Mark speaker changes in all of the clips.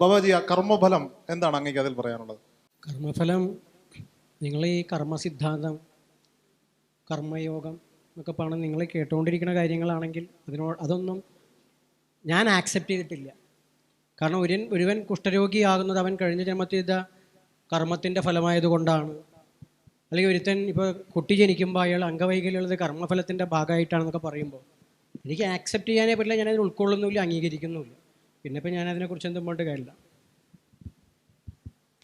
Speaker 1: ബാബാജി ആ കർമ്മഫലം എന്താണ് അങ്ങേക്ക് അതിൽ പറയാനുള്ളത്?
Speaker 2: കർമ്മഫലം നിങ്ങൾ ഈ കർമ്മസിദ്ധാന്തം കർമ്മയോഗം എന്നൊക്കെ പറഞ്ഞ് നിങ്ങൾ കേട്ടുകൊണ്ടിരിക്കുന്ന കാര്യങ്ങളാണെങ്കിൽ അതിനോട് അതൊന്നും ഞാൻ ആക്സെപ്റ്റ് ചെയ്തിട്ടില്ല. കാരണം ഒരു ഒരുവൻ കുഷ്ഠരോഗിയാകുന്നത് അവൻ കഴിഞ്ഞ ജന്മത്തിൽ ചെയ്ത കർമ്മത്തിന്റെ ഫലമായതുകൊണ്ടാണ്. അല്ലെങ്കിൽ ഒരുത്തൻ ഇപ്പോൾ കുട്ടി ജനിക്കുമ്പോൾ അയാൾ അംഗവൈകല്യമുള്ളത് കർമ്മഫലത്തിന്റെ ഭാഗമായിട്ടാണെന്നൊക്കെ പറയുമ്പോൾ എനിക്ക് ആക്സെപ്റ്റ് ചെയ്യാനേ പറ്റില്ല ഞാനതിന് ഉൾക്കൊള്ളുന്നില്ല അംഗീകരിക്കുന്നുമില്ല. പിന്നെ ഇപ്പം ഞാൻ അതിനെക്കുറിച്ച് എന്തും പോയിട്ട് കാര്യമില്ല.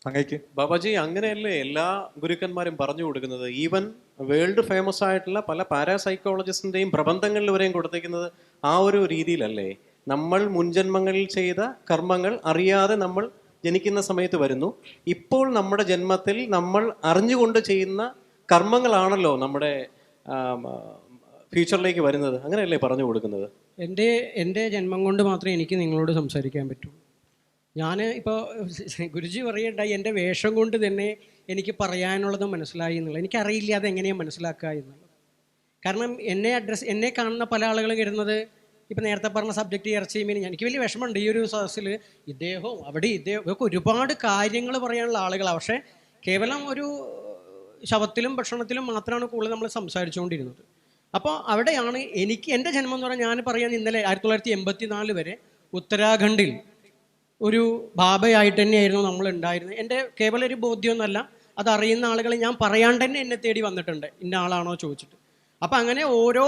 Speaker 1: അങ്ങേക്ക്.
Speaker 3: ബാബാജി അങ്ങനെയല്ലേ എല്ലാ ഗുരുക്കന്മാരും പറഞ്ഞു കൊടുക്കുന്നത്? ഈവൻ വേൾഡ് ഫേമസ് ആയിട്ടുള്ള പല പാരാസൈക്കോളജിസ്റ്റിന്റെയും പ്രബന്ധങ്ങളിൽ വരെയും കൊടുത്തേക്കുന്നത് ആ ഒരു രീതിയിലല്ലേ? നമ്മൾ മുൻജന്മങ്ങളിൽ ചെയ്ത കർമ്മങ്ങൾ അറിയാതെ നമ്മൾ ജനിക്കുന്ന സമയത്ത് വരുന്നു. ഇപ്പോൾ നമ്മുടെ ജന്മത്തിൽ നമ്മൾ അറിഞ്ഞുകൊണ്ട് ചെയ്യുന്ന കർമ്മങ്ങളാണല്ലോ നമ്മുടെ ഫ്യൂച്ചറിലേക്ക് വരുന്നത്. അങ്ങനെയല്ലേ പറഞ്ഞു കൊടുക്കുന്നത്?
Speaker 2: എന്റെ എന്റെ ജന്മം കൊണ്ട് മാത്രമേ എനിക്ക് നിങ്ങളോട് സംസാരിക്കാൻ പറ്റൂ. ഞാൻ ഇപ്പോൾ ഗുരുജി പറയുണ്ടായി എന്റെ വേഷം കൊണ്ട് തന്നെ എനിക്ക് പറയാനുള്ളത് മനസ്സിലായി എന്നുള്ളത്. എനിക്കറിയില്ല അത് എങ്ങനെയാണ് മനസ്സിലാക്കുക എന്നുള്ളത്. കാരണം എന്നെ അഡ്രസ്സ് എന്നെ കാണുന്ന പല ആളുകളും കരുതുന്നത് ഇപ്പം നേരത്തെ പറഞ്ഞ സബ്ജക്റ്റ് ഇറച്ചി മീൻ എനിക്ക് വലിയ വിഷമമുണ്ട് ഈ ഒരു സദസ്സിൽ ഇദ്ദേഹവും അവിടെ ഇദ്ദേഹം ഒക്കെ ഒരുപാട് കാര്യങ്ങൾ പറയാനുള്ള ആളുകളാണ് പക്ഷേ കേവലം ഒരു ശവത്തിലും ഭക്ഷണത്തിലും മാത്രമാണ് കൂടുതൽ നമ്മൾ സംസാരിച്ചുകൊണ്ടിരുന്നത്. അപ്പോൾ അവിടെയാണ് എനിക്ക് എന്റെ ജന്മം എന്ന് പറഞ്ഞാൽ ഞാൻ പറയാൻ ഇന്നലെ ആയിരത്തി തൊള്ളായിരത്തി എൺപത്തി നാല് വരെ ഉത്തരാഖണ്ഡിൽ ഒരു ബാബയായിട്ട് തന്നെയായിരുന്നു നമ്മൾ ഉണ്ടായിരുന്നത് എന്റെ കേവലം ഒരു ബോധ്യമൊന്നുമല്ല അത് അറിയുന്ന ആളുകൾ ഞാൻ പറയാണ്ട് തന്നെ എന്നെ തേടി വന്നിട്ടുണ്ട്. ഇന്ന ആളാണോ ചോദിച്ചിട്ട്. അപ്പം അങ്ങനെ ഓരോ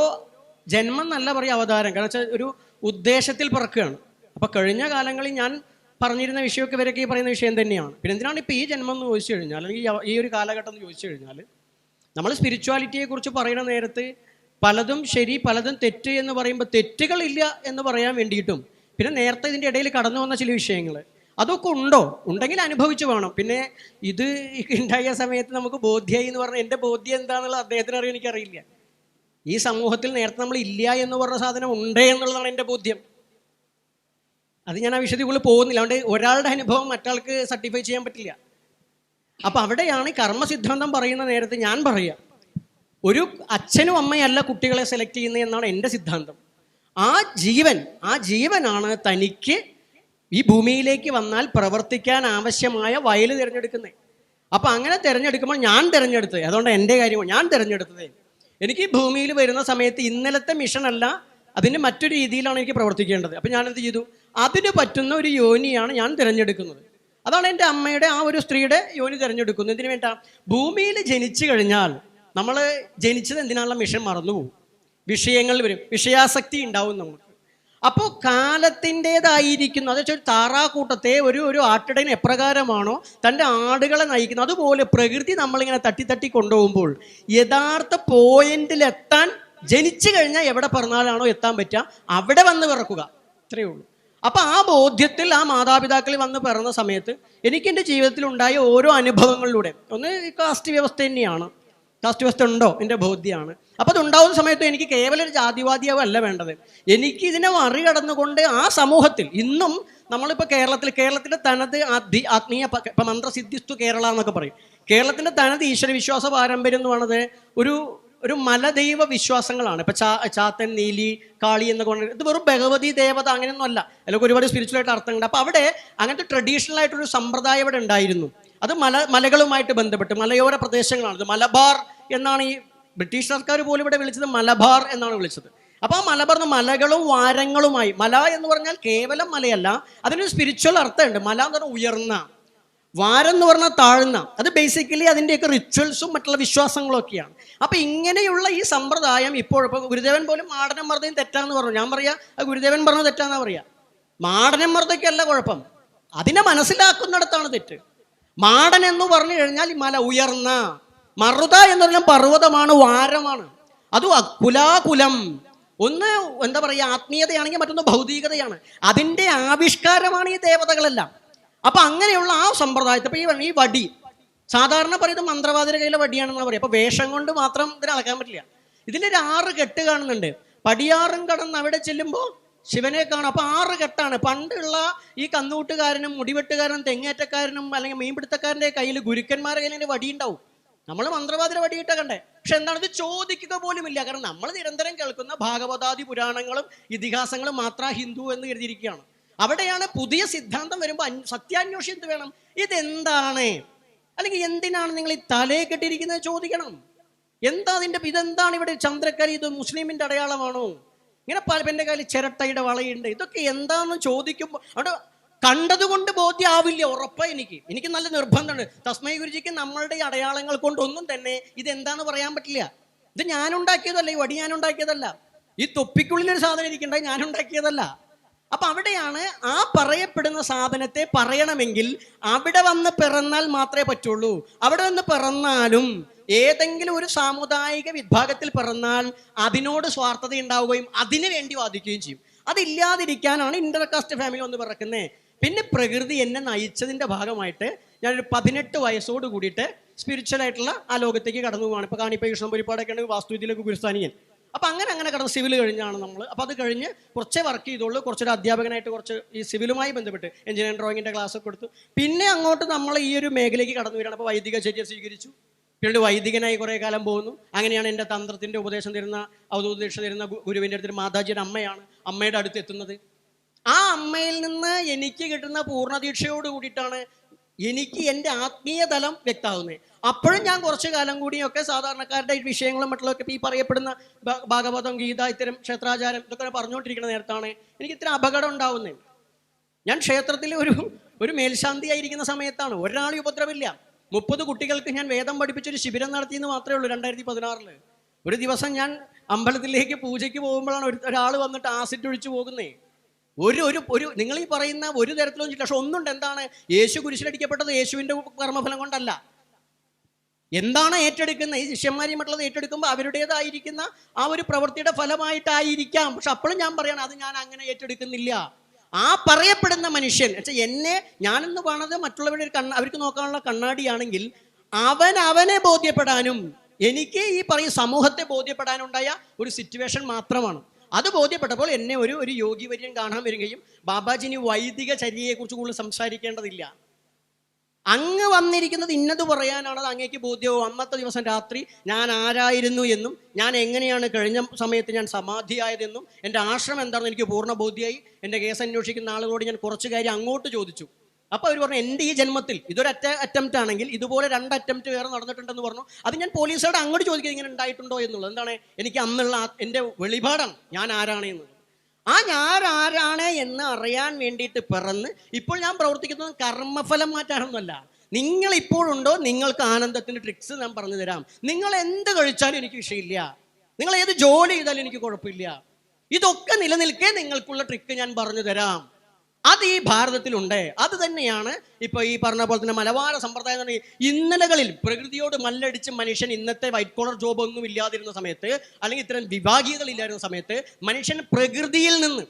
Speaker 2: ജന്മം എന്നല്ല പറയും അവതാരം കാരണം വെച്ചാൽ ഒരു ഉദ്ദേശത്തിൽ പിറക്കുകയാണ്. അപ്പം കഴിഞ്ഞ കാലങ്ങളിൽ ഞാൻ പറഞ്ഞിരുന്ന വിഷയമൊക്കെ ഇവരൊക്കെ ഈ പറയുന്ന വിഷയം തന്നെയാണ്. പിന്നെ എന്തിനാണ് ഇപ്പോൾ ഈ ജന്മം എന്ന് ചോദിച്ചു കഴിഞ്ഞാൽ അല്ലെങ്കിൽ ഈ ഒരു കാലഘട്ടം എന്ന് ചോദിച്ചു കഴിഞ്ഞാൽ നമ്മൾ സ്പിരിച്വാലിറ്റിയെക്കുറിച്ച് പറയുന്ന നേരത്ത് പലതും ശരി പലതും തെറ്റ് എന്ന് പറയുമ്പോൾ തെറ്റുകളില്ല എന്ന് പറയാൻ വേണ്ടിയിട്ടും പിന്നെ നേരത്തെ ഇതിന്റെ ഇടയിൽ കടന്നു വന്ന ചില വിഷയങ്ങൾ അതൊക്കെ ഉണ്ടോ? ഉണ്ടെങ്കിൽ അനുഭവിച്ചു വേണം പിന്നെ ഇത് ഉണ്ടായ സമയത്ത് നമുക്ക് ബോധ്യായി എന്ന് പറഞ്ഞാൽ എന്റെ ബോധ്യം എന്താണെന്നുള്ളത് അദ്ദേഹത്തിന് അറിയാൻ എനിക്കറിയില്ല. ഈ സമൂഹത്തിൽ നേരത്തെ നമ്മൾ ഇല്ല എന്ന് പറഞ്ഞ സാധനം ഉണ്ടേ എന്നുള്ളതാണ് എന്റെ ബോധ്യം. അത് ഞാൻ ആ വിഷയത്തിൽ പോകുന്നില്ല. അതുകൊണ്ട് ഒരാളുടെ അനുഭവം മറ്റാൾക്ക് സർട്ടിഫൈ ചെയ്യാൻ പറ്റില്ല. അപ്പം അവിടെയാണ് കർമ്മസിദ്ധാന്തം പറയുന്ന നേരത്തെ ഞാൻ പറയാം ഒരു അച്ഛനും അമ്മയല്ല കുട്ടികളെ സെലക്ട് ചെയ്യുന്നത് എന്നാണ് എന്റെ സിദ്ധാന്തം. ആ ജീവൻ ആ ജീവനാണ് തനിക്ക് ഈ ഭൂമിയിലേക്ക് വന്നാൽ പ്രവർത്തിക്കാൻ ആവശ്യമായ വയൽ തിരഞ്ഞെടുക്കുന്നത്. അപ്പം അങ്ങനെ തിരഞ്ഞെടുക്കുമ്പോൾ ഞാൻ തിരഞ്ഞെടുത്തത് അതുകൊണ്ട് എന്റെ കാര്യമാണ് ഞാൻ തിരഞ്ഞെടുത്തത് എനിക്ക് ഭൂമിയിൽ വരുന്ന സമയത്ത് ഇന്നലത്തെ മിഷനല്ല അതിന്റെ മറ്റൊരു രീതിയിലാണ് എനിക്ക് പ്രവർത്തിക്കേണ്ടത്. അപ്പം ഞാൻ എന്ത് ചെയ്തു? അതിന് പറ്റുന്ന ഒരു യോനിയാണ് ഞാൻ തിരഞ്ഞെടുക്കുന്നത്. അതാണ് എന്റെ അമ്മയുടെ ആ ഒരു സ്ത്രീയുടെ യോനി തിരഞ്ഞെടുക്കുന്നത്. എന്തിനു വേണ്ട ഭൂമിയിൽ ജനിച്ചു കഴിഞ്ഞാൽ നമ്മൾ ജനിച്ചത് എന്തിനാണുള്ള മിഷൻ മറന്നുപോകും വിഷയങ്ങൾ വരും. വിഷയാസക്തി ഉണ്ടാവും നമുക്ക്. അപ്പോൾ കാലത്തിന്റെതായിരിക്കുന്നു. അതെച്ച ഒരു താറാക്കൂട്ടത്തെ ഒരു ഒരു ആട്ടിടയൻ എപ്രകാരമാണോ തന്റെ ആടുകളെ നയിക്കുന്നത്. അതുപോലെ പ്രകൃതി നമ്മളിങ്ങനെ തട്ടി തട്ടി കൊണ്ടുപോകുമ്പോൾ യഥാർത്ഥ പോയിന്റിലെത്താൻ ജനിച്ചു കഴിഞ്ഞാൽ എവിടെ പറഞ്ഞാലാണോ എത്താൻ പറ്റുക? അവിടെ വന്ന് പിറക്കുക. ഇത്രയേ ഉള്ളൂ. അപ്പം ആ ബോധ്യത്തിൽ ആ മാതാപിതാക്കൾ വന്ന് പിറന്ന സമയത്ത് എനിക്ക് എന്റെ ജീവിതത്തിൽ ഉണ്ടായ ഓരോ അനുഭവങ്ങളിലൂടെ ഒന്ന് കാസ്റ്റ് വ്യവസ്ഥ തന്നെയാണ്. കാസ്റ്റ് വ്യവസ്ഥ ഉണ്ടോ എന്റെ ബോധ്യമാണ്. അപ്പോൾ അതുണ്ടാവുന്ന സമയത്ത് എനിക്ക് കേവലം ഒരു ജാതിവാദിയാവും അല്ല വേണ്ടത്. എനിക്ക് ഇതിനെ മറികടന്നുകൊണ്ട് ആ സമൂഹത്തിൽ ഇന്നും നമ്മളിപ്പോൾ കേരളത്തിൽ കേരളത്തിന്റെ തനത് ആധി ആത്മീയ ഇപ്പം മന്ത്രസിദ്ധിസ്തു കേരള എന്നൊക്കെ പറയും. കേരളത്തിന്റെ തനത് ഈശ്വര വിശ്വാസ പാരമ്പര്യം എന്ന് പറയുന്നത് ഒരു ഒരു മലദൈവ വിശ്വാസങ്ങളാണ്. ഇപ്പം ചാ ചാത്തൻ നീലി കാളി എന്നൊക്കെ പറഞ്ഞത് ഇത് വെറും ഭഗവതി ദേവത അങ്ങനെയൊന്നും അല്ല. അതിലൊക്കെ ഒരുപാട് സ്പിരിച്വലായിട്ട് അർത്ഥങ്ങളുണ്ട്. അപ്പോൾ അവിടെ അങ്ങനത്തെ ട്രഡീഷണൽ ആയിട്ടൊരു സമ്പ്രദായം ഇവിടെ ഉണ്ടായിരുന്നു. അത് മല മലകളുമായിട്ട് ബന്ധപ്പെട്ട് മലയോര പ്രദേശങ്ങളാണ്. ഇത് മലബാർ എന്നാണ് ഈ ബ്രിട്ടീഷ് സർക്കാർ പോലും ഇവിടെ വിളിച്ചത്. മലബാർ എന്നാണ് വിളിച്ചത്. അപ്പോൾ ആ മലബാർ മലകളും വാരങ്ങളുമായി. മല എന്ന് പറഞ്ഞാൽ കേവലം മലയല്ല അതിനൊരു സ്പിരിച്വൽ അർത്ഥമുണ്ട്. മല എന്ന് പറഞ്ഞാൽ ഉയർന്ന വാരം എന്ന് പറഞ്ഞാൽ താഴ്ന്ന. അത് ബേസിക്കലി അതിന്റെയൊക്കെ റിച്വൽസും മറ്റുള്ള വിശ്വാസങ്ങളും ഒക്കെയാണ്. അപ്പം ഇങ്ങനെയുള്ള ഈ സമ്പ്രദായം ഇപ്പോൾ ഗുരുദേവൻ പോലും മാടനം മർദ്ദയും തെറ്റാന്ന് പറഞ്ഞു. ഞാൻ പറയാ ഗുരുദേവൻ പറഞ്ഞത് തെറ്റാന്നാ പറയാ. മാടനം മർദ്ദയ്ക്കല്ല കുഴപ്പം. അതിനെ മനസ്സിലാക്കുന്നിടത്താണ് തെറ്റ്. മാടൻ എന്ന് പറഞ്ഞു കഴിഞ്ഞാൽ ഈ മല ഉയർന്ന മറുത എന്ന് പറഞ്ഞാൽ പർവതമാണ് വാരമാണ്. അതും അക്കുലാകുലം ഒന്ന് എന്താ പറയുക ആത്മീയതയാണെങ്കിൽ മറ്റൊന്ന് ഭൗതികതയാണ്. അതിന്റെ ആവിഷ്കാരമാണ് ഈ ദേവതകളെല്ലാം. അപ്പൊ അങ്ങനെയുള്ള ആ സമ്പ്രദായത്തെ ഇപ്പൊ ഈ വടി സാധാരണ പറയുന്നത് മന്ത്രവാദിയുടെ കയ്യിലെ വടിയാണെന്ന് പറയും അപ്പോൾ വേഷം കൊണ്ട് മാത്രം ഇതിനെ അളക്കാൻ പറ്റില്ല. ഇതിലൊരു ആറ് കെട്ട് കാണുന്നുണ്ട്. പടിയാറും കടന്ന് അവിടെ ചെല്ലുമ്പോൾ ശിവനെ കാണും. അപ്പൊ ആറ് കെട്ടാണ്. പണ്ടുള്ള ഈ കന്നൂട്ടുകാരനും മുടിവെട്ടുകാരനും തെങ്ങേറ്റക്കാരനും അല്ലെങ്കിൽ മീൻപിടുത്തക്കാരന്റെ കയ്യിൽ ഗുരുക്കന്മാരുടെ കയ്യിൽ വടിയുണ്ടാവും. നമ്മൾ മന്ത്രവാദിയുടെ വടിയിട്ട കണ്ടേ. പക്ഷെ എന്താണ്? ഇത് ചോദിക്കുക പോലുമില്ല കാരണം നമ്മൾ നിരന്തരം കേൾക്കുന്ന ഭാഗവതാദി പുരാണങ്ങളും ഇതിഹാസങ്ങളും മാത്ര ഹിന്ദു എന്ന് കരുതിയിരിക്കുകയാണ് അവിടെയാണ് പുതിയ സിദ്ധാന്തം വരുമ്പോൾ സത്യാന്വേഷി എന്ത് വേണം? ഇതെന്താണ്? അല്ലെങ്കിൽ എന്തിനാണ് നിങ്ങൾ ഈ തലയെ കെട്ടിയിരിക്കുന്നത് ചോദിക്കണം. എന്താ അതിന്റെ ഇതെന്താണ് ഇവിടെ ചന്ദ്രക്കരി ഇത് മുസ്ലിമിന്റെ അടയാളമാണോ? ഇങ്ങനെ പല എന്റെ കയ്യിൽ ചിരട്ടയുടെ വളയുണ്ട്. ഇതൊക്കെ എന്താണെന്ന് ചോദിക്കുമ്പോൾ അവിടെ കണ്ടതുകൊണ്ട് ബോധ്യമാവില്ല ഉറപ്പാണ് എനിക്ക്. എനിക്ക് നല്ല നിർബന്ധമുണ്ട്. തസ്മൈ ഗുരുജിക്ക് നമ്മളുടെ ഈ അടയാളങ്ങൾ കൊണ്ടൊന്നും തന്നെ ഇതെന്താന്ന് പറയാൻ പറ്റില്ല. ഇത് ഞാനുണ്ടാക്കിയതല്ല ഈ വടി ഞാനുണ്ടാക്കിയതല്ല. ഈ തൊപ്പിക്കുള്ളിൽ ഒരു സാധനം ഇരിക്കേണ്ട ഞാനുണ്ടാക്കിയതല്ല. അപ്പൊ അവിടെയാണ് ആ പറയപ്പെടുന്ന സാധനത്തെ പറയണമെങ്കിൽ അവിടെ വന്ന് പിറന്നാൽ മാത്രമേ പറ്റുള്ളൂ. അവിടെ വന്ന് പിറന്നാലും ഏതെങ്കിലും ഒരു സാമുദായിക വിഭാഗത്തിൽ പിറന്നാൽ അതിനോട് സ്വാർത്ഥത ഉണ്ടാവുകയും അതിനു വേണ്ടി വാദിക്കുകയും ചെയ്യും. അതില്ലാതിരിക്കാനാണ് ഇന്റർകാസ്റ്റ് ഫാമിലി ഒന്ന് പിറക്കുന്നത് പിന്നെ പ്രകൃതി എന്നെ നയിച്ചതിന്റെ ഭാഗമായിട്ട് ഞാനൊരു പതിനെട്ട് വയസ്സോട് കൂടിയിട്ട് സ്പിരിച്വൽ ആയിട്ടുള്ള ആ ലോകത്തേക്ക് കടന്നു പോവാണ്. ഇപ്പൊ കാണിപ്പ കൃഷ്ണൻ പരിപാടൊക്കെ ആണെങ്കിൽ വാസ്തുവിദ്യയിലേക്ക് ഗുരുസ്ഥാനിയൻ അപ്പൊ അങ്ങനെ അങ്ങനെ കടന്ന് സിവിൽ കഴിഞ്ഞാണ് നമ്മൾ അപ്പോൾ അത് കഴിഞ്ഞ് കുറച്ചേ വർക്ക് ചെയ്തോളൂ കുറച്ചൊരു അധ്യാപകനായിട്ട് കുറച്ച് ഈ സിവിലുമായി ബന്ധപ്പെട്ട് എഞ്ചിനീയറിംഗ് ഡ്രോയിങ്ങിന്റെ ക്ലാസ് ഒക്കെ കൊടുത്തു. പിന്നെ അങ്ങോട്ട് നമ്മൾ ഈ ഒരു മേഖലയ്ക്ക് കടന്നു വരികയാണ്. അപ്പോൾ വൈദിക ചര്യ സ്വീകരിച്ചു. പിന്നീട് വൈദികനായി കുറേ കാലം പോകുന്നു. അങ്ങനെയാണ് എന്റെ തന്ത്രത്തിന്റെ ഉപദേശം തരുന്ന ഔദ്യോഗിക തരുന്ന ഗുരുവിന്റെ അടുത്ത് മാതാജിയുടെ അമ്മയാണ് അമ്മയുടെ അടുത്ത് എത്തുന്നത്. ആ അമ്മയിൽ നിന്ന് എനിക്ക് കിട്ടുന്ന പൂർണദീക്ഷയോട് കൂടിയിട്ടാണ് എനിക്ക് എന്റെ ആത്മീയ തലം വ്യക്തമാകുന്നത്. അപ്പോഴും ഞാൻ കുറച്ചു കാലം കൂടിയൊക്കെ സാധാരണക്കാരുടെ വിഷയങ്ങളും മറ്റുള്ളതൊക്കെ ഈ പറയപ്പെടുന്ന ഭാഗവതം ഗീത ഇത്തരം ക്ഷേത്രാചാരം ഇതൊക്കെ പറഞ്ഞുകൊണ്ടിരിക്കുന്ന നേരത്താണ് എനിക്ക് ഇത്ര അപകടം ഉണ്ടാവുന്നത്. ഞാൻ ക്ഷേത്രത്തിൽ ഒരു ഒരു മേൽശാന്തി ആയിരിക്കുന്ന സമയത്താണ്. ഒരാളും ഉപദ്രവില്ല മുപ്പത് കുട്ടികൾക്ക് ഞാൻ വേദം പഠിപ്പിച്ചൊരു ശിബിരം നടത്തിയെന്ന് മാത്രമേ ഉള്ളൂ രണ്ടായിരത്തി പതിനാറിൽ ഒരു ദിവസം ഞാൻ അമ്പലത്തിലേക്ക് പൂജയ്ക്ക് പോകുമ്പോഴാണ് ഒരു ഒരാൾ വന്നിട്ട് ആസിഡ് ഒഴിച്ചു പോകുന്നേ. ഒരു ഒരു ഒരു നിങ്ങൾ ഈ പറയുന്ന ഒരു തരത്തിലും ചെയ്യില്ല പക്ഷെ ഒന്നുണ്ട്. എന്താണ്? യേശു കുരിശിലടിക്കപ്പെട്ടത് യേശുവിന്റെ കർമ്മഫലം കൊണ്ടല്ല. എന്താണ് ഏറ്റെടുക്കുന്ന ഈ ശിഷ്യന്മാരെയും മറ്റുള്ളത് ഏറ്റെടുക്കുമ്പോൾ അവരുടേതായിരിക്കുന്ന ആ ഒരു പ്രവൃത്തിയുടെ ഫലമായിട്ടായിരിക്കാം. പക്ഷെ അപ്പോഴും ഞാൻ പറയണം അത് ഞാൻ അങ്ങനെ ഏറ്റെടുക്കുന്നില്ല. ആ പറയപ്പെടുന്ന മനുഷ്യൻ വെച്ചാൽ എന്നെ ഞാനെന്ന് കാണുന്നത് മറ്റുള്ളവരുടെ കണ്ണ അവർക്ക് നോക്കാനുള്ള കണ്ണാടിയാണെങ്കിൽ അവൻ അവനെ ബോധ്യപ്പെടാനും എനിക്ക് ഈ പറയും സമൂഹത്തെ ബോധ്യപ്പെടാനുണ്ടായ ഒരു സിറ്റുവേഷൻ മാത്രമാണ്. അത് ബോധ്യപ്പെട്ടപ്പോൾ എന്നെ ഒരു ഒരു യോഗി വര്യൻ കാണാൻ വരികയും ബാബാജിനി വൈദിക ചര്യയെക്കുറിച്ച് കൂടുതൽ സംസാരിക്കേണ്ടതില്ല. അങ്ങ് വന്നിരിക്കുന്നത് ഇന്നത് പറയാനാണ് അത് അങ്ങേക്ക് ബോധ്യവും. അന്നത്തെ ദിവസം രാത്രി ഞാൻ ആരായിരുന്നു എന്നും ഞാൻ എങ്ങനെയാണ് കഴിഞ്ഞ സമയത്ത് ഞാൻ സമാധിയായതെന്നും എന്റെ ആശ്രമം എന്താണെന്ന് എനിക്ക് പൂർണ ബോധ്യമായി എന്റെ കേസ് അന്വേഷിക്കുന്ന ആളുകളോട് ഞാൻ കുറച്ച് കാര്യം അങ്ങോട്ട് ചോദിച്ചു. അപ്പോൾ അവർ പറഞ്ഞു എന്റെ ഈ ജന്മത്തിൽ ഇതൊരു അറ്റ അറ്റംപ്റ്റ് ആണെങ്കിൽ ഇതുപോലെ രണ്ട് അറ്റംപ്റ്റ് വേറെ നടന്നിട്ടുണ്ടെന്ന് പറഞ്ഞു. അത് ഞാൻ പോലീസോട് അങ്ങോട്ട് ചോദിക്കുക ഇങ്ങനെ ഉണ്ടായിട്ടുണ്ടോ എന്നുള്ളത്. എന്താണ് എനിക്ക് അന്നുള്ള എന്റെ വെളിപാടാണ്. ഞാൻ ആരാണ് എന്നുള്ളത്. ആ ഞാൻ ആരാണ് എന്ന് അറിയാൻ വേണ്ടിയിട്ട് പിറന്ന് ഇപ്പോൾ ഞാൻ പ്രവർത്തിക്കുന്നത് കർമ്മഫലം മാറ്റാനൊന്നുമല്ല. നിങ്ങൾ ഇപ്പോഴുണ്ടോ നിങ്ങൾക്ക് ആനന്ദത്തിന്റെ ട്രിക്സ് ഞാൻ പറഞ്ഞു തരാം. നിങ്ങൾ എന്ത് കഴിച്ചാലും എനിക്ക് വിഷയമില്ല. നിങ്ങൾ ഏത് ജോലി ചെയ്താലും എനിക്ക് കുഴപ്പമില്ല. ഇതൊക്കെ നിലനിൽക്കേ നിങ്ങൾക്കുള്ള ട്രിക്ക് ഞാൻ പറഞ്ഞു തരാം. അത് ഈ ഭാരതത്തിലുണ്ട്. അത് തന്നെയാണ് ഇപ്പൊ ഈ പറഞ്ഞ പോലെ തന്നെ മലബാര സമ്പ്രദായം പറഞ്ഞാൽ ഇന്നലകളിൽ പ്രകൃതിയോട് മല്ലടിച്ച് മനുഷ്യൻ ഇന്നത്തെ വൈറ്റ് കോളർ ജോബ് ഒന്നും ഇല്ലാതിരുന്ന സമയത്ത് അല്ലെങ്കിൽ ഇത്തരം വിഭാഗീയതകൾ ഇല്ലായിരുന്ന സമയത്ത് മനുഷ്യൻ പ്രകൃതിയിൽ നിന്ന്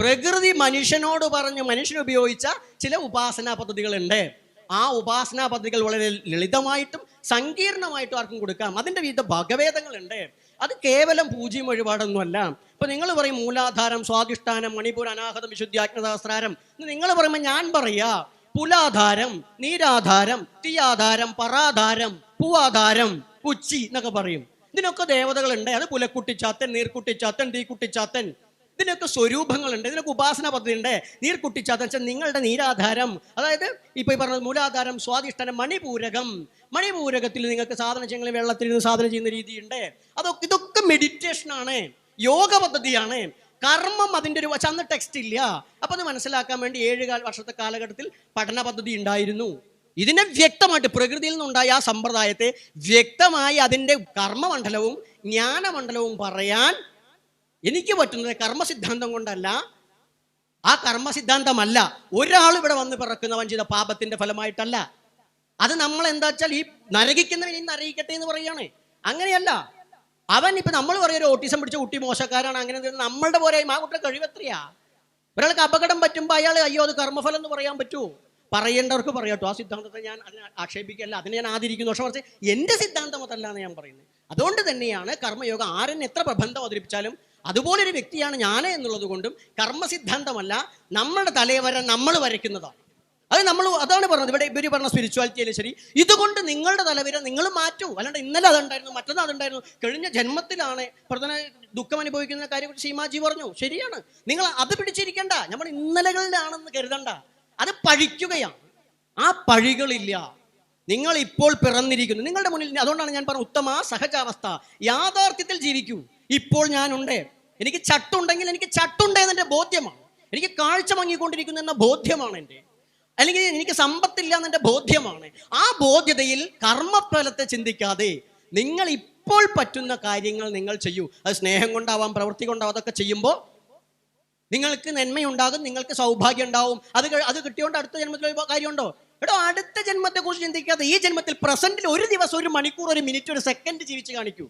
Speaker 2: പ്രകൃതി മനുഷ്യനോട് പറഞ്ഞ് മനുഷ്യൻ ഉപയോഗിച്ച ചില ഉപാസനാ പദ്ധതികളുണ്ട്. ആ ഉപാസനാ പദ്ധതികൾ വളരെ ലളിതമായിട്ടും സങ്കീർണമായിട്ടും ആർക്കും കൊടുക്കാം. അതിന്റെ വിവിധ ഭഗവേദങ്ങളുണ്ട്. അത് കേവലം പൂജ്യം വഴിപാടൊന്നുമല്ല. ഇപ്പൊ നിങ്ങൾ പറയും മൂലാധാരം സ്വാധിഷ്ഠാനം മണിപ്പൂർ അനാഹതം വിശുദ്ധി ആജ്ഞതാസ്ത്രാരം നിങ്ങൾ പറയുമ്പോൾ ഞാൻ പറയാ പുലാധാരം നീരാധാരം തീയാധാരം പറാധാരം പൂവാധാരം പുച്ചി എന്നൊക്കെ പറയും. ഇതിനൊക്കെ ദേവതകളുണ്ട്. അത് പുലക്കുട്ടിച്ചാത്തൻ നീർക്കുട്ടിച്ചാത്തൻ തീക്കുട്ടിച്ചാത്തൻ. ഇതിനൊക്കെ സ്വരൂപങ്ങളുണ്ട് ഇതിനൊക്കെ ഉപാസന പദ്ധതിയുണ്ട്. ഉണ്ട് നീർക്കുട്ടിച്ചാത്തൻ വെച്ചാൽ നിങ്ങളുടെ നീരാധാരം. അതായത് ഇപ്പൊ ഈ പറഞ്ഞത് മൂലാധാരം സ്വാധിഷ്ഠാനം മണിപൂരകം. മണിപൂരകത്തിൽ നിങ്ങൾക്ക് സാധനം ചെയ്യുന്ന വെള്ളത്തിൽ നിന്ന് സാധനം ചെയ്യുന്ന രീതിയുണ്ട്. അതൊക്കെ ഇതൊക്കെ മെഡിറ്റേഷൻ ആണ് യോഗ പദ്ധതിയാണ്. കർമ്മം അതിന്റെ ഒരു പക്ഷെ അന്ന് ടെക്സ്റ്റ് ഇല്ല. അപ്പൊ അത് മനസ്സിലാക്കാൻ വേണ്ടി ഏഴ് കാല വർഷത്തെ കാലഘട്ടത്തിൽ പഠന പദ്ധതി ഉണ്ടായിരുന്നു. ഇതിനെ വ്യക്തമായിട്ട് പ്രകൃതിയിൽ നിന്നുണ്ടായ ആ സമ്പ്രദായത്തെ വ്യക്തമായി അതിന്റെ കർമ്മമണ്ഡലവും ജ്ഞാനമണ്ഡലവും പറയാൻ എനിക്ക് പറ്റുന്നത് കർമ്മസിദ്ധാന്തം കൊണ്ടല്ല. ആ കർമ്മസിദ്ധാന്തമല്ല. ഒരാൾ ഇവിടെ വന്ന് പിറക്കുന്നവൻ ചെയ്ത പാപത്തിന്റെ ഫലമായിട്ടല്ല. അത് നമ്മൾ എന്താ വെച്ചാൽ ഈ നരകിക്കുന്നവൻ ഇന്ന് അറിയിക്കട്ടെ എന്ന് പറയാണ് അങ്ങനെയല്ല. അവൻ ഇപ്പൊ നമ്മൾ പറയുന്ന ഓട്ടിസം പിടിച്ച കുട്ടി മോശക്കാരാണ്. അങ്ങനെ നമ്മളുടെ പോലെ ആ കുട്ടിയുടെ കഴിവെത്രയാ ഒരാൾക്ക് അപകടം പറ്റുമ്പോൾ അയാൾ അയ്യോ അത് കർമ്മഫലം എന്ന് പറയാൻ പറ്റുമോ പറയേണ്ടവർക്ക് പറയാട്ടോ ആ സിദ്ധാന്തത്തെ ഞാൻ അതിനെ ആക്ഷേപിക്കല്ല അതിനെ ഞാൻ ആദരിക്കുന്നു. പക്ഷെ കുറച്ച് എന്റെ സിദ്ധാന്തം അതല്ല എന്ന് ഞാൻ പറയുന്നത്. അതുകൊണ്ട് തന്നെയാണ് കർമ്മയോഗം ആരെന്നെ എത്ര പ്രബന്ധം അവതരിപ്പിച്ചാലും അതുപോലെ ഒരു വ്യക്തിയാണ് ഞാൻ എന്നുള്ളത് കൊണ്ടും കർമ്മസിദ്ധാന്തമല്ല നമ്മുടെ തലയെ വരെ നമ്മൾ വരയ്ക്കുന്നതാണ്. അത് നമ്മൾ അതാണ് പറഞ്ഞത്. ഇവിടെ ഇവർ പറഞ്ഞ സ്പിരിച്വാലിറ്റിയിൽ ശരി? ഇതുകൊണ്ട് നിങ്ങളുടെ തലവിര നിങ്ങൾ മാറ്റൂ. അല്ലാണ്ട് ഇന്നലെ അതുണ്ടായിരുന്നു മറ്റന്നാൾ അതുണ്ടായിരുന്നു. കഴിഞ്ഞ ജന്മത്തിലാണ് പ്രധാന ദുഃഖം അനുഭവിക്കുന്ന കാര്യം ശ്രീമാജി പറഞ്ഞു. ശരിയാണ്. നിങ്ങൾ അത് പിടിച്ചിരിക്കണ്ട. നമ്മൾ ഇന്നലകളിലാണെന്ന് കരുതണ്ട. അത് പഴിക്കുകയാണ്. ആ പഴികളില്ല. നിങ്ങൾ ഇപ്പോൾ പിറന്നിരിക്കുന്നു. നിങ്ങളുടെ മുന്നിൽ അതുകൊണ്ടാണ് ഞാൻ പറഞ്ഞ ഉത്തമ സഹജാവസ്ഥ. യാഥാർത്ഥ്യത്തിൽ ജീവിക്കൂ. ഇപ്പോൾ ഞാനുണ്ട്. എനിക്ക് ചട്ടുണ്ടെങ്കിൽ എനിക്ക് ചട്ടുണ്ട് എന്നെ ബോധ്യമാണ്. എനിക്ക് കാഴ്ച മങ്ങിക്കൊണ്ടിരിക്കുന്നു എന്ന ബോധ്യമാണ് എന്റെ. അല്ലെങ്കിൽ എനിക്ക് സമ്പത്തില്ല എന്നെ ബോധ്യമാണ്. ആ ബോധ്യതയിൽ കർമ്മഫലത്തെ ചിന്തിക്കാതെ നിങ്ങൾ ഇപ്പോൾ പറ്റുന്ന കാര്യങ്ങൾ നിങ്ങൾ ചെയ്യൂ. അത് സ്നേഹം കൊണ്ടാവാം പ്രവൃത്തി കൊണ്ടാവാം അതൊക്കെ ചെയ്യുമ്പോൾ നിങ്ങൾക്ക് നന്മയുണ്ടാകും നിങ്ങൾക്ക് സൗഭാഗ്യം ഉണ്ടാവും. അത് അത് കിട്ടിയോണ്ട് അടുത്ത ജന്മത്തിൽ കാര്യമുണ്ടോ? എടോ അടുത്ത ജന്മത്തെ കുറിച്ച് ചിന്തിക്കാതെ ഈ ജന്മത്തിൽ പ്രസന്റിൽ ഒരു ദിവസം ഒരു മണിക്കൂർ ഒരു മിനിറ്റ് ഒരു സെക്കൻഡ് ജീവിച്ച് കാണിക്കൂ.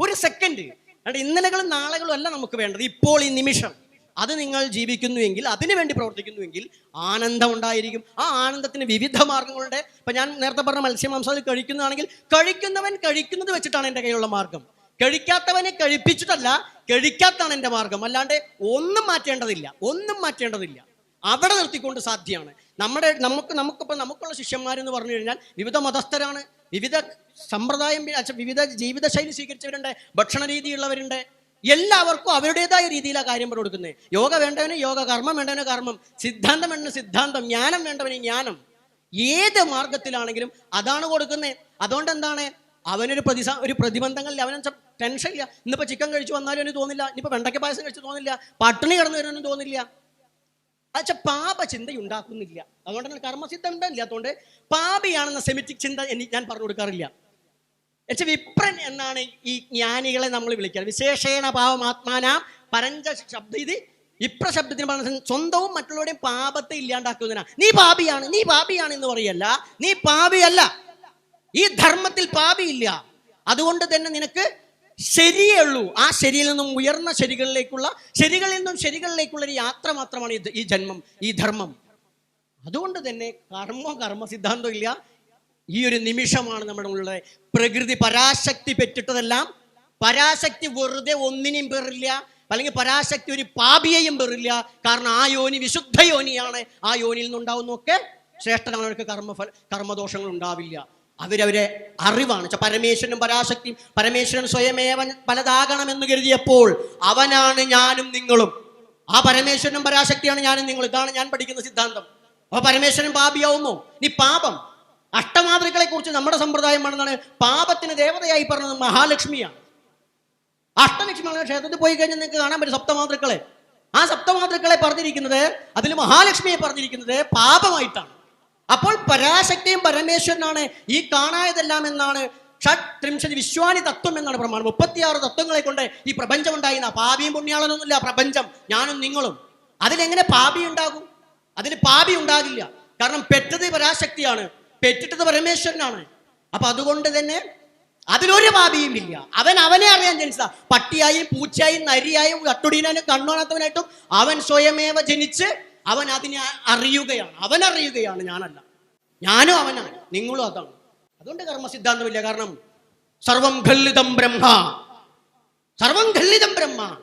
Speaker 2: ഒരു സെക്കൻഡ് അല്ലാണ്ട് ഇന്നലകളും നാളെകളും അല്ല നമുക്ക് വേണ്ടത്. ഇപ്പോൾ ഈ നിമിഷം. അത് നിങ്ങൾ ജീവിക്കുന്നുവെങ്കിൽ അതിനുവേണ്ടി പ്രവർത്തിക്കുന്നുവെങ്കിൽ ആനന്ദം ഉണ്ടായിരിക്കും. ആ ആനന്ദത്തിന് വിവിധ മാർഗങ്ങളുടെ ഇപ്പൊ ഞാൻ നേരത്തെ പറഞ്ഞ മത്സ്യമാംസാദിൽ കഴിക്കുന്നതാണെങ്കിൽ കഴിക്കുന്നവൻ കഴിക്കുന്നത് വെച്ചിട്ടാണ് എന്റെ കയ്യിലുള്ള മാർഗം. കഴിക്കാത്തവനെ കഴിപ്പിച്ചിട്ടല്ല കഴിക്കാത്താണ് എന്റെ മാർഗം. അല്ലാണ്ട് ഒന്നും മാറ്റേണ്ടതില്ല. ഒന്നും മാറ്റേണ്ടതില്ല. അവിടെ നിർത്തിക്കൊണ്ട് സാധ്യമാണ്. നമ്മുടെ നമുക്ക് നമുക്കിപ്പോൾ നമുക്കുള്ള ശിഷ്യന്മാരെന്ന് പറഞ്ഞു കഴിഞ്ഞാൽ വിവിധ മതസ്ഥരാണ്. വിവിധ സമ്പ്രദായം വിവിധ ജീവിതശൈലി സ്വീകരിച്ചവരുണ്ട് ഭക്ഷണ രീതിയുള്ളവരുണ്ട് എല്ലാവർക്കും അവരുടേതായ രീതിയിലാണ് കാര്യം കൊടുക്കുന്നത് യോഗ വേണ്ടവന് യോഗ കർമ്മം വേണ്ടവന് കർമ്മം സിദ്ധാന്തം വേണ്ടവന് സിദ്ധാന്തം ജ്ഞാനം വേണ്ടവന് ജ്ഞാനം. ഏത് മാർഗത്തിലാണെങ്കിലും അതാണ് കൊടുക്കുന്നത് അതുകൊണ്ട് എന്താണ്? അവനൊരു പ്രതിസ ഒരു പ്രതിബന്ധങ്ങളിൽ അവനെ ടെൻഷൻ ഇല്ല. ഇന്നിപ്പോ ചിക്കൻ കഴിച്ചു വന്നാലും അവന് തോന്നില്ല. ഇനിയിപ്പോ വെണ്ടയ്ക്ക പായസം കഴിച്ചു തോന്നില്ല. പട്ടിണി കിടന്നു വരുന്നതിനും തോന്നില്ല. അച്ഛാ പാപ ചിന്ത ഉണ്ടാക്കുന്നില്ല അതുകൊണ്ട് തന്നെ കർമ്മസിദ്ധം ഇല്ലാത്തതുകൊണ്ട് പാപിയാണെന്ന സെമിറ്റിക് ചിന്ത എനിക്ക് ഞാൻ പറഞ്ഞു കൊടുക്കാറില്ല. എന്നുവെച്ചാൽ വിപ്രൻ എന്നാണ് ഈ ജ്ഞാനികളെ നമ്മൾ വിളിക്കുക വിശേഷേണ പാവം ആത്മാന പരഞ്ച ശബ്ദ ഇത് ഇപ്ര ശബ്ദത്തിന് പറഞ്ഞ സ്വന്തവും മറ്റുള്ളവരുടെയും പാപത്തെ ഇല്ലാണ്ടാക്കുന്നതിനാ നീ പാപിയാണ് നീ പാപിയാണ് എന്ന് പറയല്ല. നീ പാപിയല്ല. ഈ ധർമ്മത്തിൽ പാപിയില്ല. അതുകൊണ്ട് തന്നെ നിനക്ക് ശരിയേ ഉള്ളൂ ആ ശരിയിൽ നിന്നും ഉയർന്ന ശരികളിലേക്കുള്ള ശരികളിൽ നിന്നും ശരികളിലേക്കുള്ള ഒരു യാത്ര മാത്രമാണ് ഈ ജന്മം ഈ ധർമ്മം. അതുകൊണ്ട് തന്നെ കർമ്മോ കർമ്മ സിദ്ധാന്തം ഇല്ല. ഈ ഒരു നിമിഷമാണ് നമ്മുടെ ഉള്ളത് പ്രകൃതി പരാശക്തി പെറ്റിട്ടതെല്ലാം. പരാശക്തി വെറുതെ ഒന്നിനെയും പെറില്ല. അല്ലെങ്കിൽ പരാശക്തി ഒരു പാപിയെയും പെറില്ല. കാരണം ആ യോനി വിശുദ്ധ യോനിയാണ്. ആ യോനിയിൽ നിന്നുണ്ടാവുന്നൊക്കെ ശ്രേഷ്ഠനാണവർക്ക് കർമ്മഫല കർമ്മദോഷങ്ങൾ ഉണ്ടാവില്ല. അവരവരെ അറിവാണ്. പരമേശ്വരനും പരാശക്തിയും പരമേശ്വരൻ സ്വയമേവ പലതാകണമെന്ന് കരുതിയപ്പോൾ അവനാണ് ഞാനും നിങ്ങളും. ആ പരമേശ്വരനും പരാശക്തിയാണ് ഞാനും നിങ്ങളും. ഇതാണ് ഞാൻ പഠിക്കുന്ന സിദ്ധാന്തം. അപ്പൊ പരമേശ്വരൻ പാപിയാവുമോ നീ പാപം. അഷ്ടമാതൃകളെ കുറിച്ച് നമ്മുടെ സമ്പ്രദായം പറഞ്ഞതാണ് പാപത്തിന് ദേവതയായി പറഞ്ഞത് മഹാലക്ഷ്മിയാണ്. അഷ്ടലക്ഷ്മിയാണ്. ക്ഷേത്രത്തിൽ പോയി കഴിഞ്ഞാൽ നിങ്ങൾക്ക് കാണാൻ പറ്റും സപ്തമാതൃക്കളെ. ആ സപ്തമാതൃക്കളെ പറഞ്ഞിരിക്കുന്നത് അതിൽ മഹാലക്ഷ്മിയെ പറഞ്ഞിരിക്കുന്നത് പാപമായിട്ടാണ്. അപ്പോൾ പരാശക്തിയും പരമേശ്വരനാണ് ഈ കാണായതെല്ലാം എന്നാണ് ത്രിംശതി വിശ്വാനി തത്വം എന്നാണ് പ്രമാണം. മുപ്പത്തിയാറ് തത്വങ്ങളെ കൊണ്ട് ഈ പ്രപഞ്ചം ഉണ്ടായിരുന്ന പാപിയും പുണ്യാളനൊന്നുമില്ല പ്രപഞ്ചം. ഞാനും നിങ്ങളും. അതിലെങ്ങനെ പാപി ഉണ്ടാകും? അതിന് പാപി ഉണ്ടാകില്ല. കാരണം പെറ്റത് പരാശക്തിയാണ് പെറ്റിട്ടത് പരമേശ്വരനാണ്. അപ്പൊ അതുകൊണ്ട് തന്നെ അതിലൊരു പാപിയും ഇല്ല. അവൻ അവനെ അറിയാൻ ജനിച്ചതാ. പട്ടിയായും പൂച്ചയായും നരിയായും കട്ടുടീനായും കണ്ണുണാത്തവനായിട്ടും അവൻ സ്വയമേവ ജനിച്ച് അവൻ അതിനെ അറിയുകയാണ്. അവൻ അറിയുകയാണ് ഞാനല്ല. ഞാനും അവനാണ്. നിങ്ങളും അതാണ്. അതുകൊണ്ട് കർമ്മസിദ്ധാന്തമില്ല കാരണം സർവം ഖല്ലിതം ബ്രഹ്മ. സർവം ഖല്ലിതം ബ്രഹ്മ.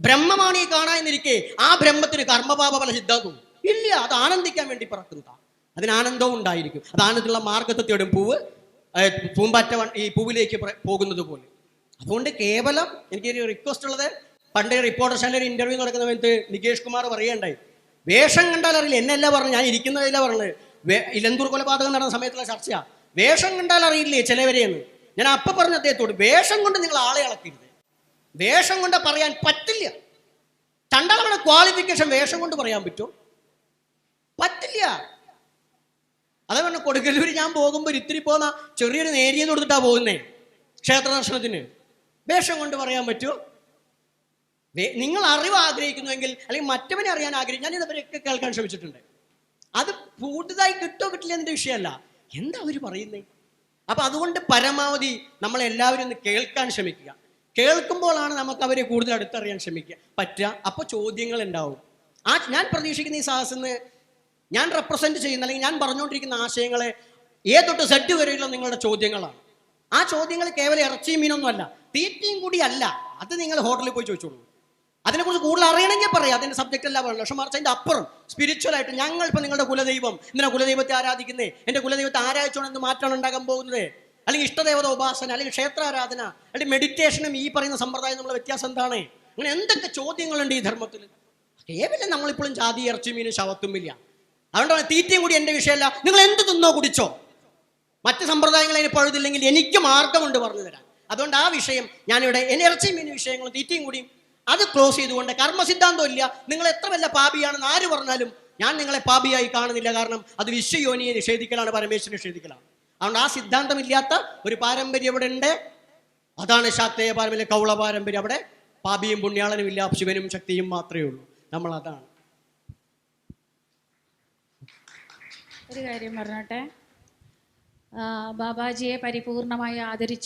Speaker 2: ബ്രഹ്മമാണ് ഈ കാണാനിരിക്കെ ആ ബ്രഹ്മത്തിന് കർമ്മപാപ ഫല സിദ്ധാന്തവും ഇല്ല. അത് ആനന്ദിക്കാൻ വേണ്ടി പറക്കുന്നതാ. അതിന് ആനന്ദവും ഉണ്ടായിരിക്കും. അത് ആനന്ദത്തിലുള്ള മാർഗത്തെ തേടും പൂവ്. പൂമ്പാറ്റ ഈ പൂവിലേക്ക് പോകുന്നത് പോലെ. അതുകൊണ്ട് കേവലം എനിക്കൊരു റിക്വസ്റ്റ് ഉള്ളത് പണ്ട് റിപ്പോർട്ടർ ചാനൽ ഇന്റർവ്യൂ നടക്കുന്ന സമയത്ത് നികേഷ് കുമാർ പറയണ്ടായി. വേഷം കണ്ടാൽ അറിയില്ല. എന്നല്ല പറഞ്ഞു ഞാൻ ഇരിക്കുന്നതല്ല പറഞ്ഞത്. ഇലന്തൂർ കൊലപാതകം നടന്ന സമയത്തുള്ള ചർച്ചയാണ് വേഷം കണ്ടാൽ അറിയില്ലേ ചിലവരെയെന്ന്? ഞാൻ അപ്പൊ പറഞ്ഞ അദ്ദേഹത്തോട് വേഷം കൊണ്ട് നിങ്ങൾ ആളെ അളക്കരുത്. വേഷം കൊണ്ട് പറയാൻ പറ്റില്ല. ചണ്ടാളങ്ങളുടെ ക്വാളിഫിക്കേഷൻ വേഷം കൊണ്ട് പറയാൻ പറ്റുമോ? പറ്റില്ല. അതേ പറഞ്ഞ കൊടുക്കല്ലൂർ ഞാൻ പോകുമ്പോൾ ഇത്തിരി പോകുന്ന ചെറിയൊരു നേരിയെന്ന് കൊടുത്തിട്ടാണ് പോകുന്നേ ക്ഷേത്ര ദർശനത്തിന്. വേഷം കൊണ്ട് പറയാൻ പറ്റുമോ? നിങ്ങൾ അറിവ് ആഗ്രഹിക്കുന്നുവെങ്കിൽ അല്ലെങ്കിൽ മറ്റവനെ അറിയാൻ ആഗ്രഹിക്കും ഞാൻ ഇതവരെയൊക്കെ കേൾക്കാൻ ശ്രമിച്ചിട്ടുണ്ട്. അത് കൂടുതലായി കിട്ടോ കിട്ടില്ല എന്നൊരു വിഷയമല്ല. എന്താ അവർ പറയുന്നേ? അപ്പൊ അതുകൊണ്ട് പരമാവധി നമ്മളെല്ലാവരും ഒന്ന് കേൾക്കാൻ ശ്രമിക്കുക. കേൾക്കുമ്പോഴാണ് നമുക്ക് അവരെ കൂടുതൽ അടുത്തറിയാൻ ശ്രമിക്കുക. പറ്റുക. അപ്പോൾ ചോദ്യങ്ങൾ ഉണ്ടാവും ആ ഞാൻ പ്രതീക്ഷിക്കുന്ന ഈ സാഹസിന്ന് ഞാൻ റെപ്രസെന്റ് ചെയ്യുന്ന അല്ലെങ്കിൽ ഞാൻ പറഞ്ഞുകൊണ്ടിരിക്കുന്ന ആശയങ്ങളെ ഏ തൊട്ട് സെറ്റ് വരെയുള്ള നിങ്ങളുടെ ചോദ്യങ്ങളാണ്. ആ ചോദ്യങ്ങൾ കേവലം ഇറച്ചിയും മീനൊന്നും അല്ല. തീറ്റയും കൂടി അല്ല. അത് നിങ്ങൾ ഹോട്ടലിൽ പോയി ചോദിച്ചോളൂ. അതിനെക്കുറിച്ച് കൂടുതൽ അറിയണമെങ്കിൽ പറയാം. അതിന്റെ സബ്ജക്റ്റ് എല്ലാം പറയണം പക്ഷെ മറിച്ച് അതിന്റെ അപ്പുറം സ്പിരിച്വൽ ആയിട്ട് ഞങ്ങൾ ഇപ്പം നിങ്ങളുടെ കുലദൈവം എന്തിനാ കുലദൈവത്തെ ആരാധിക്കുന്നത് എന്റെ കുലദൈവത്തെ ആരാധിച്ചോണം എന്ത് മാറ്റമാണ് ഉണ്ടാകാൻ പോകുന്നത്? അല്ലെങ്കിൽ ഇഷ്ടദേവത ഉപാസന അല്ലെങ്കിൽ ക്ഷേത്രാരാധന അല്ലെങ്കിൽ മെഡിറ്റേഷനും ഈ പറയുന്ന സമ്പ്രദായം നമ്മളെ വ്യത്യാസം എന്താണ്? അങ്ങനെ എന്തൊക്കെ ചോദ്യങ്ങളുണ്ട് ഈ ധർമ്മത്തിൽ കേവലം നമ്മളിപ്പോഴും ജാതി ഇറച്ചി മീനും ശവത്തുമില്ല അതുകൊണ്ടാണ് തീറ്റയും കൂടി എന്റെ വിഷയമല്ല. നിങ്ങൾ എന്ത് തിന്നോ കുടിച്ചോ? മറ്റ് സമ്പ്രദായങ്ങൾ അതിന് പഴുതില്ലെങ്കിൽ എനിക്ക് മാർഗമുണ്ട് പറഞ്ഞു തരാൻ. അതുകൊണ്ട് ആ വിഷയം ഞാനിവിടെ എന്നെ ഇറച്ചിയും മീൻ വിഷയങ്ങളും തീറ്റയും കൂടിയും അത് ക്ലോസ് ചെയ്തുകൊണ്ട് കർമ്മസിദ്ധാന്തം ഇല്ല. നിങ്ങൾ എത്ര വല്ല പാപിയാണെന്ന് ആര് പറഞ്ഞാലും ഞാൻ നിങ്ങളെ പാപിയായി കാണുന്നില്ല. കാരണം അത് വിശ്വയോനിയെ നിഷേധിക്കലാണ് പരമേശ്വരനെ നിഷേധിക്കലാണ്. അതുകൊണ്ട് ആ സിദ്ധാന്തമില്ലാത്ത ഒരു പാരമ്പര്യം ഇവിടെ ഉണ്ട്? അതാണ് ശാക്തേയ പാരമ്പര്യം കൗള പാരമ്പര്യം. അവിടെ പാപിയും പുണ്യാളനും ഇല്ല ശിവനും ശക്തിയും മാത്രമേ ഉള്ളൂ. നമ്മൾ അതാണ്.
Speaker 4: ഒരു കാര്യം പറഞ്ഞോട്ടെ. ബാബാജിയെ പരിപൂർണമായി ആദരിച്ചു